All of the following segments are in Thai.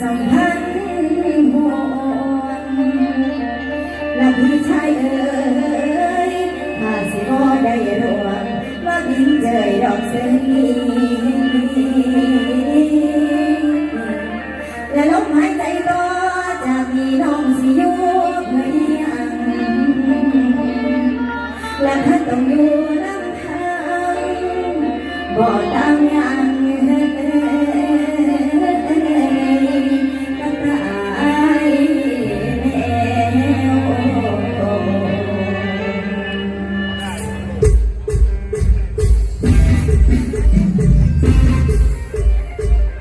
สัมพันธ์ห่วงและพี่ชายเอ๋ยถ้าสิบ่ได้รวมว่าบินเจยดอกซีและลมหายใจก็จะมีน้องสิอยู่เพียงและเธอต้องอยู่นำทางบ่ตามยัง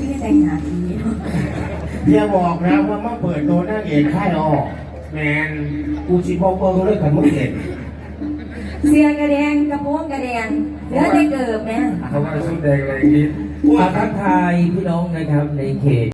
ที่แต่งหนาทีอย่าบอกนะว่าเมื่อเปิดโดนนางเอกค่ออกแมนกูชิบอเปิร์เลยกันมึงเห็นเสียกระแดงกระโปรงกระแดงเล้วได้เกิดไหม เขาว่าชุดแดงอะไรย่างนี้ ขอทักทายพี่น้องนะครับในเขต